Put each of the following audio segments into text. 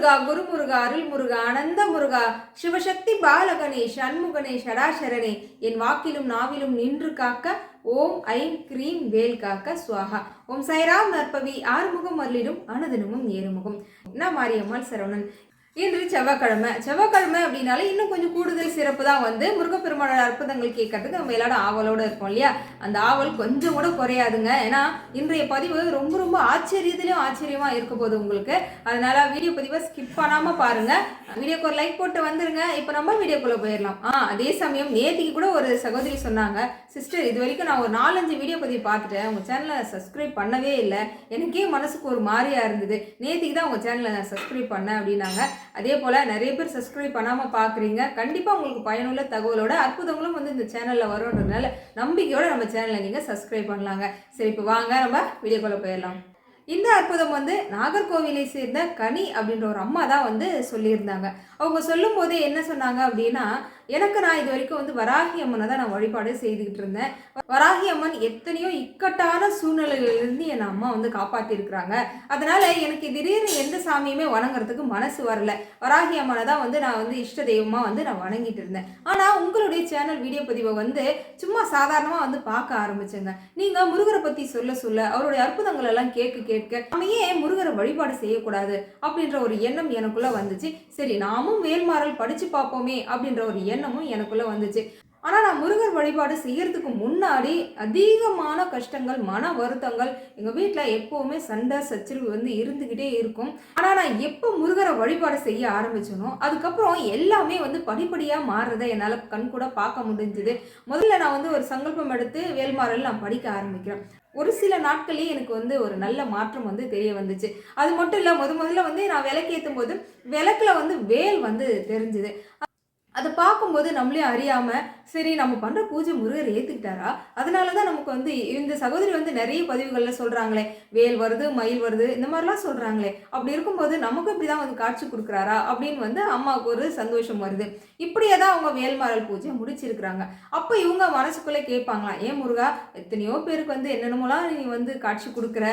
முருகா குரு முருகா அருள் முருகா அனந்த முருகா சிவசக்தி பாலகணே சண்முகனே ஷடாசரனே என் வாக்கிலும் நாவிலும் நின்று காக்க ஓம் I'm cream வேல் காக்க சுவாகா. ஓம் சைராம் நற்பவி ஆறுமுகம் அருளிடும் அனுதினமும் ஏறுமுகம். என்ன மாரியம்மாள் சரவணன். இன்று செவ்வாய்க்கிழமை. செவ்வாய்க்கிழமை அப்படின்னாலே இன்னும் கொஞ்சம் கூடுதல் சிறப்பு தான் வந்து முருகப்பெருமானோட அற்புதங்கள் கேட்கறதுக்கு நம்ம எல்லாரும் ஆவலோடு இருப்போம் இல்லையா? அந்த ஆவல் கொஞ்சம் கூட குறையாதுங்க. ஏன்னா இன்றைய பதிவு ரொம்ப ரொம்ப ஆச்சரியத்துலேயும் ஆச்சரியமாக இருக்க போகுது உங்களுக்கு. அதனால வீடியோ பதிவை ஸ்கிப் பண்ணாமல் பாருங்க. வீடியோக்கு ஒரு லைக் போட்டு வந்துருங்க. இப்போ நம்ம வீடியோக்குள்ளே போயிடலாம். ஆ அதே சமயம் நேற்றுக்கு கூட ஒரு சகோதரி சொன்னாங்க சிஸ்டர் இது வரைக்கும் நான் ஒரு நாலஞ்சு வீடியோ பதிவு பார்த்துட்டேன். உங்கள் சேனலை சப்ஸ்கிரைப் பண்ணவே இல்லை. எனக்கே மனசுக்கு ஒரு மாதிரியாக இருந்தது. நேற்றுக்கு தான் உங்கள் சேனலை நான் சப்ஸ்கிரைப் பண்ணேன் அப்படின்னாங்க. அதே போல் நிறைய பேர் சப்ஸ்கிரைப் பண்ணாமல் பார்க்குறீங்க கண்டிப்பாக உங்களுக்கு பயனுள்ள தகவலோட அற்புதங்களும் வந்து இந்த சேனலில் வரும்ன்றதுனால நம்பிக்கையோடு நம்ம சேனலை நீங்கள் சப்ஸ்கிரைப் பண்ணலாங்க. சரி இப்போ வாங்க நம்ம வீடியோக்குள்ளே போயிடலாம். இந்த அற்புதம் வந்து நாகர்கோவிலை சேர்ந்த கனி அப்படின்ற ஒரு அம்மா தான் வந்து சொல்லியிருந்தாங்க. அவங்க சொல்லும் போதே என்ன சொன்னாங்க அப்படின்னா எனக்கு நான் இது வரைக்கும் வந்து வராகி அம்மனை தான் நான் வழிபாடு செய்துக்கிட்டு இருந்தேன். வராகி அம்மன் எத்தனையோ இக்கட்டான சூழ்நிலையிலிருந்து என் அம்மா வந்து காப்பாற்றிருக்கிறாங்க அதனால் எனக்கு திடீர்னு எந்த சாமியுமே வணங்குறதுக்கு மனசு வரல. வராகி அம்மனை தான் வந்து நான் வந்து இஷ்ட தெய்வமாக வந்து நான் வணங்கிட்டு இருந்தேன். ஆனால் உங்களுடைய சேனல் வீடியோ பதிவை வந்து சும்மா சாதாரணமாக வந்து பார்க்க ஆரம்பிச்சேங்க. நீங்கள் முருகரை பற்றி சொல்ல சொல்ல அவருடைய அற்புதங்கள் எல்லாம் கேட்க கேட்க நம்ம ஏன் முருகரை வழிபாடு செய்யக்கூடாது அப்படின்ற ஒரு எண்ணம் எனக்குள்ளே வந்துச்சு. சரி நாமும் வேல்மாறல் படித்து பார்ப்போமே அப்படின்ற ஒரு எண்ணம் எண்ணமும் எனக்குள்ளே வந்துச்சு. ஆனால் நான் முருகர் வழிபாடு செய்யறதுக்கு முன்னாடி அதிகமான கஷ்டங்கள் மன வருத்தங்கள் எங்கள் வீட்டில் எப்போவுமே சண்டை சச்சரிவு வந்து இருந்துக்கிட்டே இருக்கும். ஆனால் நான் எப்போ முருகரை வழிபாடு செய்ய ஆரம்பிச்சனோ அதுக்கப்புறம் எல்லாமே வந்து படிப்படியாக மாறுறதை என்னால் கண் கூட பார்க்க முடிஞ்சுது. முதல்ல நான் வந்து ஒரு சங்கல்பம் எடுத்து வேல்மாறல் நான் படிக்க ஆரம்பிக்கிறேன். ஒரு சில நாட்களே எனக்கு வந்து ஒரு நல்ல மாற்றம் வந்து தெரிய வந்துச்சு. அது மட்டும் இல்லை முத முதல்ல வந்து நான் விளக்கேற்றும் போது விளக்குல வந்து வேல் வந்து தெரிஞ்சுது. அதை பார்க்கும்போது நம்மளே அறியாமல் சரி நம்ம பண்ணுற பூஜை முருகர் ஏற்றுக்கிட்டாரா அதனால தான் நமக்கு வந்து இந்த சகோதரி வந்து நிறைய பதிவுகளில் சொல்கிறாங்களே வேல் வருது மயில் வருது இந்த மாதிரிலாம் சொல்கிறாங்களே அப்படி இருக்கும்போது நமக்கும் இப்படிதான் வந்து காட்சி கொடுக்குறாரா? அப்படின்னு வந்து அம்மாவுக்கு ஒரு சந்தோஷம் வருது. இப்படியே தான் அவங்க வேல்மாரல் பூஜை முடிச்சிருக்கிறாங்க. அப்போ இவங்க மனசுக்குள்ளே கேட்பாங்களாம் ஏன் முருகா எத்தனையோ பேருக்கு வந்து என்னென்னமோலாம் நீ வந்து காட்சி கொடுக்குற?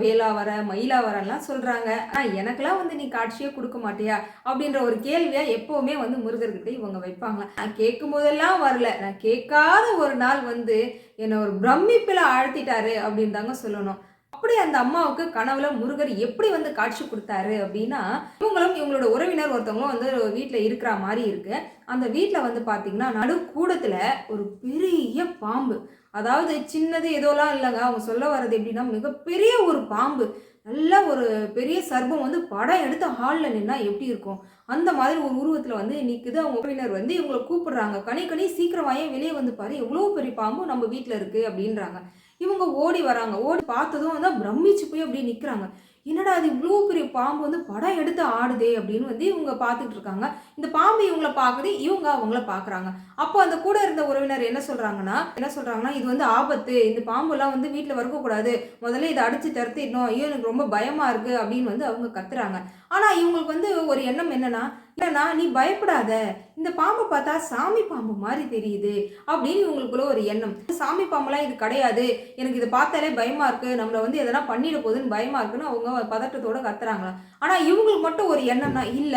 வேலா வர மயிலா வரலாம் சொல்கிறாங்க ஆனால் எனக்கெல்லாம் வந்து நீ காட்சியே கொடுக்க மாட்டியா? அப்படின்ற ஒரு கேள்வியை எப்போவுமே வந்து முருகர்கிட்ட இவங்க வைப்பாங்களா? நான் கேட்கும் போதெல்லாம் வரல. நான் கேட்காத ஒரு நாள் வந்து என்னை ஒரு பிரமிப்பில் ஆழ்த்திட்டாரு அப்படின்னு தாங்க சொல்லணும். அப்படி அந்த அம்மாவுக்கு கனவுல முருகர் எப்படி வந்து காட்சி கொடுத்தாரு அப்படின்னா இவங்களும் இவங்களோட உறவினர் ஒருத்தவங்களும் வந்து வீட்டில் இருக்கிற மாதிரி இருக்கு. அந்த வீட்டில் வந்து பார்த்தீங்கன்னா நடு கூடத்தில் ஒரு பெரிய பாம்பு. அதாவது சின்னது ஏதோலாம் இல்லைங்க. அவங்க சொல்ல வர்றது எப்படின்னா மிகப்பெரிய ஒரு பாம்பு. நல்ல ஒரு பெரிய சர்பம் வந்து படம் எடுத்து ஹாலில் நின்னா எப்படி இருக்கும்? அந்த மாதிரி ஒரு உருவத்தில் வந்து நிற்குது அவங்க உறவினர் வந்து இவங்களை கூப்பிடுறாங்க. கனி கனி சீக்கிரம் வெளியே வந்து பாரு. எவ்வளோ பெரிய பாம்பு நம்ம வீட்டில் இருக்குது அப்படின்றாங்க. இவங்க ஓடி வராங்க. ஓடி பார்த்ததும் வந்து பிரமிச்சு போய் அப்படியே நிற்கிறாங்க என்னடா அது இவ்வளோ பெரிய பாம்பு வந்து படம் எடுத்து ஆடுதே அப்படின்னு வந்து இவங்க பார்த்துட்டு இருக்காங்க. இந்த பாம்பு இவங்கள பார்க்குது இவங்க அவங்கள பார்க்குறாங்க. அப்போ அந்த கூட இருந்த உறவினர் என்ன சொல்கிறாங்கன்னா என்ன சொல்கிறாங்கன்னா இது வந்து ஆபத்து இந்த பாம்புலாம் வந்து வீட்டில் வரக்கூடாது முதல்ல இதை அடித்து தரத்திடணும். ஐயோ எனக்கு ரொம்ப பயமாக இருக்குது அப்படின்னு வந்து அவங்க கத்துறாங்க. ஆனால் இவங்களுக்கு வந்து ஒரு எண்ணம் என்னன்னா இல்லைண்ணா நீ பயப்படாத. இந்த பாம்பை பார்த்தா சாமி பாம்பு மாதிரி தெரியுது அப்படின்னு இவங்களுக்குள்ள ஒரு எண்ணம். சாமி பாம்புலாம் இது கிடையாது. எனக்கு இதை பார்த்தாலே பயமாக இருக்கு. நம்மளை வந்து எதனா பண்ணிட போகுதுன்னு பயமாக இருக்குன்னு அவங்க பதட்டத்தோட கத்துறாங்களாம் ஆனா இவங்களுக்கு மட்டும் ஒரு எண்ணம்னா இல்ல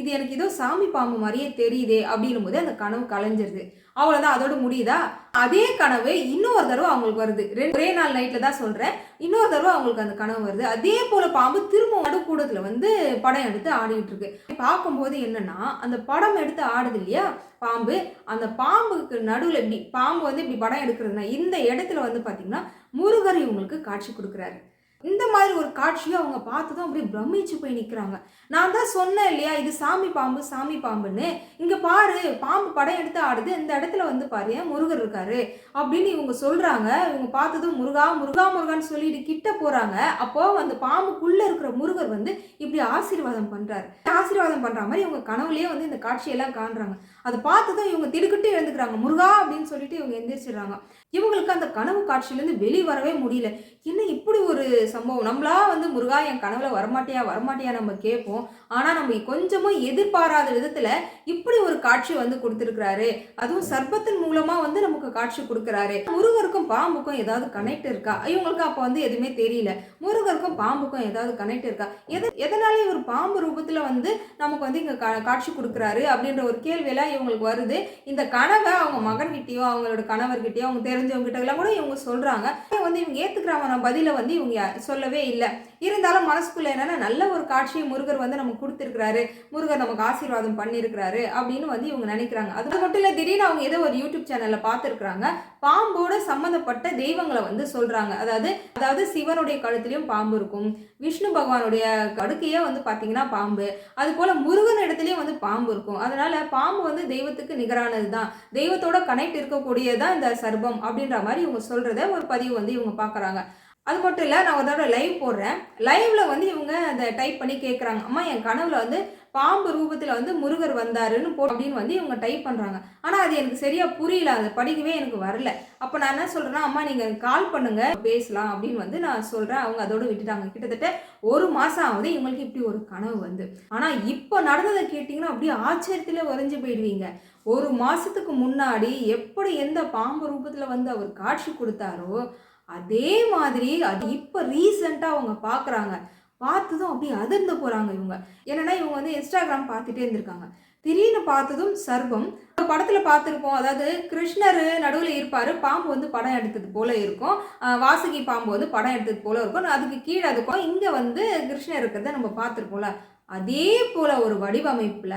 இது எனக்கு ஏதோ சாமி பாம்பு மாதிரியே தெரியுதே அப்படின்னும் போது அந்த கனவு கலைஞ்சிருது. அவ்வளோதான் அதோட முடியுதா? அதே கனவு இன்னொரு தடவை அவங்களுக்கு வருது. ரெண்டு ஒரே நாள் நைட்டில் தான் சொல்கிறேன் இன்னொரு தடவை அவங்களுக்கு அந்த கனவு வருது. அதே போல் பாம்பு திரும்ப நடுக்கூடத்தில் வந்து படம் எடுத்து ஆடிட்டு இருக்கு. பார்க்கும்போது என்னன்னா அந்த படம் எடுத்து ஆடுது இல்லையா? பாம்பு அந்த பாம்புக்கு நடுவில் இப்படி பாம்பு வந்து இப்படி படம் எடுக்கிறதுனா இந்த இடத்துல வந்து பார்த்தீங்கன்னா முருகர் இவங்களுக்கு காட்சி கொடுக்குறாரு. இந்த மாதிரி ஒரு காட்சியை அவங்க பார்த்ததும் அப்படியே பிரமிச்சு போய் நிற்கிறாங்க நான் தான் சொன்னேன் இல்லையா இது சாமி பாம்பு சாமி பாம்புன்னு. இங்கே பாரு பாம்பு படம் எடுத்து ஆடுது இந்த இடத்துல வந்து பாரு ஏன் முருகர் இருக்காரு அப்படின்னு இவங்க சொல்கிறாங்க இவங்க பார்த்ததும் முருகா முருகா முருகான்னு சொல்லிட்டு கிட்ட போகிறாங்க அப்போ அந்த பாம்புக்குள்ளே இருக்கிற முருகர் வந்து இப்படி ஆசீர்வாதம் பண்ணுறாரு ஆசீர்வாதம் பண்ணுற மாதிரி இவங்க கனவுலேயே வந்து இந்த காட்சியெல்லாம் காண்றாங்க. அதை பார்த்ததும் இவங்க திடுக்கிட்டு எழுந்துக்கிறாங்க. முருகா அப்படின்னு சொல்லிட்டு இவங்க எந்திரிச்சிடுறாங்க. இவங்களுக்கு அந்த கனவு காட்சியிலேருந்து வெளியே வரவே முடியல. என்ன இப்படி ஒரு சம்பவம். நம்மளா வந்து முருகா என் கனவுல வரமாட்டியா வரமாட்டியா நம்ம கேட்போம். ஆனால் நம்ம கொஞ்சமும் எதிர்பாராத விதத்தில் இப்படி ஒரு காட்சி வந்து கொடுத்துருக்கிறாரு. அதுவும் சர்ப்பத்தின் மூலமாக வந்து நமக்கு காட்சி கொடுக்குறாரு. முருகருக்கும் பாம்புக்கும் ஏதாவது கனெக்ட் இருக்கா? இவங்களுக்கு அப்போ வந்து எதுவுமே தெரியல. முருகருக்கும் பாம்புக்கும் ஏதாவது கனெக்ட் இருக்கா? எது எதனால இவர் பாம்பு ரூபத்தில் வந்து நமக்கு வந்து இங்கே கா- காட்சி கொடுக்குறாரு அப்படின்ற ஒரு கேள்வியெல்லாம் இவங்களுக்கு வருது. இந்த கனவை அவங்க மகன்கிட்டயோ அவங்களோட கணவர்கிட்டயோ அவங்க தெரிஞ்சவங்க கிட்ட எல்லாம் கூட இவங்க சொல்கிறாங்க வந்து இவங்க ஏற்றுக்கிறாங்க பதிலை வந்து இவங்க சொல்லவே இல்லை. இருந்தாலும் மனசுக்குள்ள என்னென்னா நல்ல ஒரு காட்சியை முருகர் வந்து நமக்கு கொடுத்துருக்கிறாரு. முருகர் நமக்கு ஆசீர்வாதம் பண்ணியிருக்கிறாரு அப்படின்னு வந்து இவங்க நினைக்கிறாங்க. அது மட்டும் இல்லை திடீர்னு அவங்க ஏதோ ஒரு யூடியூப் சேனலில் பார்த்துருக்குறாங்க பாம்போட சம்மந்தப்பட்ட தெய்வங்களை வந்து சொல்கிறாங்க அதாவது அதாவது சிவனுடைய கழுத்துலையும் பாம்பு இருக்கும். விஷ்ணு பகவானுடைய கடுக்கையே வந்து பார்த்தீங்கன்னா பாம்பு. அது போல் முருகன் இடத்துலையும் வந்து பாம்பு இருக்கும். அதனால் பாம்பு வந்து தெய்வத்துக்கு நிகரானது தான். தெய்வத்தோட கனெக்ட் இருக்கக்கூடியதான் இந்த சர்பம் அப்படின்ற மாதிரி இவங்க சொல்கிறத ஒரு பதிவு வந்து இவங்க பார்க்குறாங்க அது மட்டும் இல்லை நான் ஒரு தடவை லைவ் போடுறேன். லைவ்ல வந்து இவங்க அதை டைப் பண்ணி கேட்குறாங்க அம்மா என் கனவுல வந்து பாம்பு ரூபத்தில் வந்து முருகர் வந்தாருன்னு போ அப்படின்னு வந்து இவங்க டைப் பண்ணுறாங்க ஆனால் அது எனக்கு சரியாக புரியல. அதை படிக்கவே எனக்கு வரல. அப்போ நான் என்ன சொல்கிறேன்னா அம்மா நீங்கள் கால் பண்ணுங்க. பேசலாம். அப்படின்னு வந்து நான் சொல்கிறேன் அவங்க அதோடு விட்டுட்டாங்க. கிட்டத்தட்ட ஒரு மாதம் ஆகுது இவங்களுக்கு இப்படி ஒரு கனவு வந்து. ஆனால் இப்போ நடந்ததை கேட்டிங்கன்னா அப்படியே ஆச்சரியத்தில் உறைஞ்சு போயிடுவீங்க. ஒரு மாதத்துக்கு முன்னாடி எப்படி எந்த பாம்பு ரூபத்தில் வந்து அவர் காட்சி கொடுத்தாரோ அதே மாதிரி அது இப்போ ரீசெண்டாக அவங்க பார்க்குறாங்க பார்த்ததும் அப்படியே அதிர்ந்து போகிறாங்க இவங்க. என்னென்னா இவங்க வந்து இன்ஸ்டாகிராம் பார்த்துட்டே இருந்திருக்காங்க. திடீர்னு பார்த்ததும் சர்வம் படத்தில் பார்த்துருப்போம். அதாவது கிருஷ்ணர் நடுவில் இருப்பார். பாம்பு வந்து படம் எடுத்தது போல இருக்கும். வாசுகி பாம்பு வந்து படம் எடுத்தது போல இருக்கும். அதுக்கு கீழே அதுக்கும் இங்கே வந்து கிருஷ்ணர் இருக்கிறத நம்ம பார்த்துருப்போம்ல. அதே போல் ஒரு வடிவமைப்பில்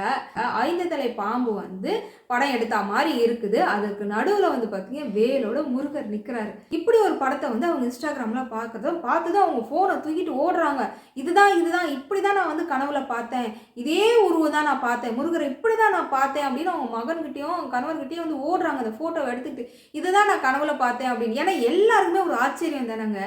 ஐந்து தலை பாம்பு வந்து படம் எடுத்த மாதிரி இருக்குது. அதுக்கு நடுவில் வந்து பார்த்தீங்கன்னா வேலோட முருகர் நிற்கிறாரு இப்படி ஒரு படத்தை வந்து அவங்க இன்ஸ்டாகிராம்ல பார்த்து பார்த்ததும் அவங்க ஃபோனை தூக்கிட்டு ஓடுறாங்க. இதுதான் இதுதான் இப்படி தான் நான் வந்து கனவுல பார்த்தேன். இதே உருவம் தான் நான் பார்த்தேன். முருகரை இப்படி தான் நான் பார்த்தேன் அப்படின்னு அவங்க மகன்கிட்டையும் கணவர்கிட்டையும் வந்து ஓடுறாங்க. அந்த ஃபோட்டோவை எடுத்துக்கிட்டு இதுதான் நான் கனவுல பார்த்தேன் அப்படின்னு. ஏன்னா எல்லாருக்குமே ஒரு ஆச்சரியம் தானேங்க.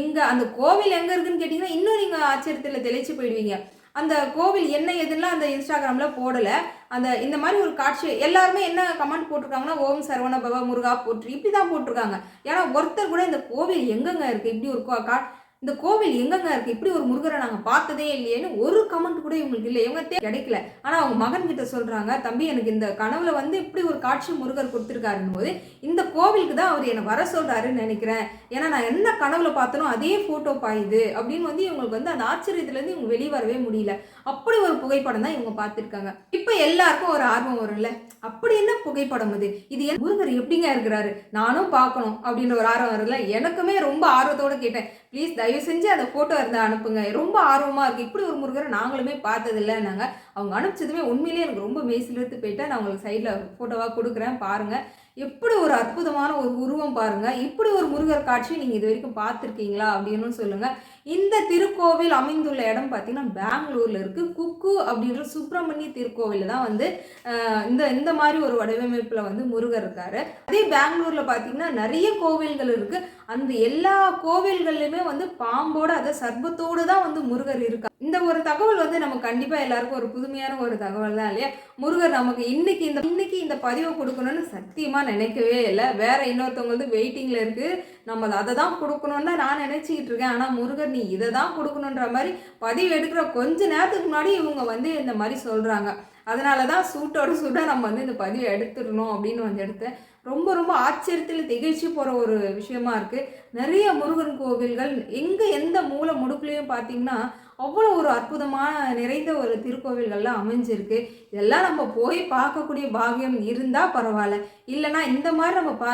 எங்கே அந்த கோவில் எங்கே இருக்குன்னு கேட்டிங்கன்னா இன்னும் நீங்கள் ஆச்சரியத்தில் தெளிச்சு போயிடுவீங்க. அந்த கோவில் என்ன எதுலாம் அந்த இன்ஸ்டாகிராமில் போடலை. அந்த இந்த மாதிரி ஒரு காட்சி எல்லாருமே என்ன கமெண்ட் போட்டிருக்காங்கன்னா ஓம் சரவண பவ முருகா போற்று இப்படி தான் போட்டிருக்காங்க. ஏன்னா ஒருத்தர் கூட இந்த கோவில் எங்கெங்க இருக்குது இப்படி ஒரு கா- இந்த கோவில் எங்கங்க இருக்கு? இப்படி ஒரு முருகரை நாங்க பார்த்ததே இல்லையேன்னு ஒரு கமெண்ட் கூட இவங்களுக்கு இல்லை. இவங்க கிடைக்கல. ஆனா அவங்க மகன் கிட்ட சொல்றாங்க தம்பி எனக்கு இந்த கனவுல வந்து இப்படி ஒரு காட்சி முருகர் கொடுத்துருக்காருன்னு போது இந்த கோவிலுக்கு தான் அவர் என்னை வர சொல்றாருன்னு நினைக்கிறேன். ஏன்னா நான் என்ன கனவுல பார்த்தனோ அதே போட்டோ பாயுது அப்படின்னு வந்து இவங்களுக்கு வந்து அந்த ஆச்சரியத்துல இருந்து இவங்க வெளியே வரவே முடியல. அப்படி ஒரு புகைப்படம் தான் இவங்க பார்த்துருக்காங்க. இப்ப எல்லாருக்கும் ஒரு ஆர்வம் வரும்ல. அப்படி என்ன புகைப்படம் அது? இது ஏன் முருகர் எப்படிங்க இருக்கிறாரு? நானும் பார்க்கணும் அப்படின்ற ஒரு ஆர்வம் வரும்ல. எனக்குமே ரொம்ப ஆர்வத்தோட கேட்டேன். ப்ளீஸ் தயவு செஞ்சு அந்த ஃபோட்டோ இருந்தால் அனுப்புங்க. ரொம்ப ஆர்வமாக இருக்குது இப்படி ஒரு முருகரை நாங்களுமே பார்த்ததில்லைன்னாங்க அவங்க அனுப்பிச்சதுமே உண்மையிலேயே எனக்கு ரொம்ப மெய்சிலிருந்து போயிட்டு நான் உங்களுக்கு சைடில் ஃபோட்டோவாக கொடுக்குறேன். பாருங்கள் எப்படி ஒரு அற்புதமான ஒரு உருவம் பாருங்கள் இப்படி ஒரு முருகர் காட்சி நீங்கள் இது வரைக்கும் பார்த்துருக்கீங்களா? அப்படின்னு சொல்லுங்கள் இந்த திருக்கோவில் அமைந்துள்ள இடம் பார்த்தீங்கன்னா பெங்களூரில் இருக்குது குக்கு அப்படின்ற சுப்பிரமணிய திருக்கோவில் தான் வந்து இந்த இந்த மாதிரி ஒரு வடிவமைப்பில் வந்து முருகர் இருக்காரு. அதே பெங்களூரில் பார்த்தீங்கன்னா நிறைய கோவில்கள் இருக்குது அந்த எல்லா கோவில்கள்லையுமே வந்து பாம்போட அதை சர்பத்தோடு தான் வந்து முருகர் இருக்கா இந்த ஒரு தகவல் வந்து நம்ம கண்டிப்பாக எல்லாருக்கும் ஒரு புதுமையான ஒரு தகவல் தான் இல்லையா? முருகர் நமக்கு இன்னைக்கு இந்த இன்னைக்கு இந்த பதிவை கொடுக்கணும்னு சத்தியமாக நினைக்கவே இல்லை. வேற இன்னொருத்தவங்க வந்து வெயிட்டிங்கில் இருக்குது நம்ம அதை தான் கொடுக்கணும்னு நான் நினச்சிக்கிட்டு இருக்கேன். ஆனால் முருகர் நீ இதை தான் கொடுக்கணுன்ற மாதிரி பதிவு எடுக்கிற கொஞ்ச நேரத்துக்கு முன்னாடி இவங்க வந்து இந்த மாதிரி சொல்கிறாங்க அதனால தான் சூட்டோட சூட்டாக நம்ம வந்து இந்த பதிவை எடுத்துடணும் அப்படின்னு வந்து எடுத்தேன். ரொம்ப ரொம்ப ஆச்சரியத்தில் திகழ்ச்சி போகிற ஒரு விஷயமா இருக்குது நிறைய முருகன் கோவில்கள் எங்கே எந்த மூலை முடுக்குலையும் பார்த்தீங்கன்னா அவ்வளோ ஒரு அற்புதமான நிறைந்த ஒரு திருக்கோவில்கள்லாம் அமைஞ்சிருக்கு. இதெல்லாம் நம்ம போய் பார்க்கக்கூடிய பாகியம் இருந்தால் பரவாயில்ல. இல்லைன்னா இந்த மாதிரி நம்ம பா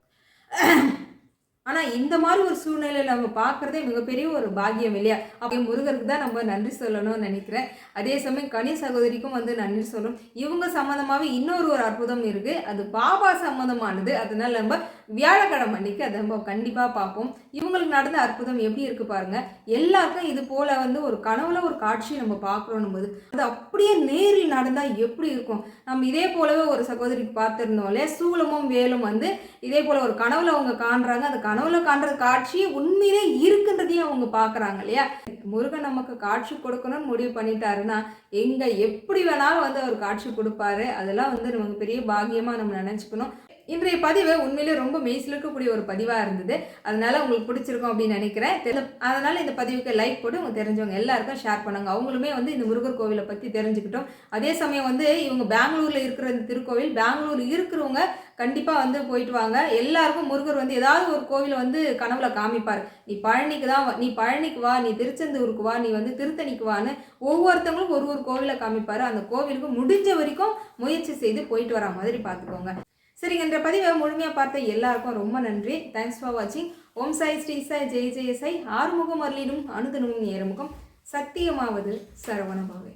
ஆனால் இந்த மாதிரி ஒரு சூழ்நிலையில் நம்ம பார்க்குறதே மிகப்பெரிய ஒரு பாக்கியம் இல்லையா? அப்போ முருகருக்கு தான் நம்ம நன்றி சொல்லணும்னு நினைக்கிறேன். அதே சமயம் கனி சகோதரிக்கும் வந்து நன்றி சொல்லணும். இவங்க சம்மந்தமாகவே இன்னொரு ஒரு அற்புதம் இருக்குது அது பாபா சம்மந்தமானது அதனால் நம்ம வியாழக்கிழமை அன்னைக்கு அதை நம்ம கண்டிப்பாக பார்ப்போம். இவங்களுக்கு நடந்த அற்புதம் எப்படி இருக்கு பாருங்க. எல்லாருக்கும் இது போல் வந்து ஒரு கனவுல ஒரு காட்சி நம்ம பார்க்குறோம் போது அது அப்படியே நேரில் நடந்தால் எப்படி இருக்கும்? நம்ம இதே போலவே ஒரு சகோதரிக்கு பார்த்துருந்தோம் இல்லையா? சூலமும் வேலும் வந்து இதே போல் ஒரு கனவுல அவங்க காண்றாங்க. அந்த கனவுல காண்ற காட்சி உண்மையிலே இருக்குன்றதையும் அவங்க பாக்குறாங்க இல்லையா? முருகன் நமக்கு காட்சி கொடுக்கணும்னு முடிவு பண்ணிட்டாருன்னா எங்க எப்படி வேணாலும் வந்து அவர் காட்சி கொடுப்பாரு? அதெல்லாம் வந்து நமக்கு பெரிய பாக்கியமா நம்ம நினைச்சுக்கணும். இன்றைய பதிவு உண்மையிலே ரொம்ப மெய்சில் இருக்கக்கூடிய ஒரு பதிவாக இருந்தது. அதனால் உங்களுக்கு பிடிச்சிருக்கும் அப்படின்னு நினைக்கிறேன். அதனால் இந்த பதிவுக்கு லைக் போட்டு உங்க தெரிஞ்சவங்க எல்லாருக்கும் ஷேர் பண்ணுங்க. அவங்களுமே வந்து இந்த முருகர் கோவிலை பற்றி தெரிஞ்சுக்கிட்டோம். அதே சமயம் வந்து இவங்க பெங்களூரில் இருக்கிற இந்த திருக்கோவில் பெங்களூர் இருக்கிறவங்க கண்டிப்பாக வந்து போயிட்டு வாங்க. எல்லாருக்கும் முருகர் வந்து ஏதாவது ஒரு கோவிலை வந்து கனவுல காமிப்பார். நீ பழனிக்கு தான் நீ பழனிக்கு வா நீ திருச்செந்தூருக்கு வா நீ வந்து திருத்தணிக்கு வான்னு ஒவ்வொருத்தவங்களுக்கும் ஒரு ஒரு கோவிலை காமிப்பார். அந்த கோவிலுக்கு முடிஞ்ச வரைக்கும் முயற்சி செய்து போயிட்டு வர மாதிரி பார்த்துக்கோங்க. சரிங்க இந்த பதிவை முழுமையாக பார்த்த எல்லாருக்கும் ரொம்ப நன்றி. தேங்க்ஸ் ஃபார் வாட்சிங் ஓம் சாய் ஸ்ரீ சாய் ஜெய் ஜெய சாய். ஆறுமுகம் அருளினும் அனுதனும் ஏறுமுகம். சத்தியமாவது சரவணபாவை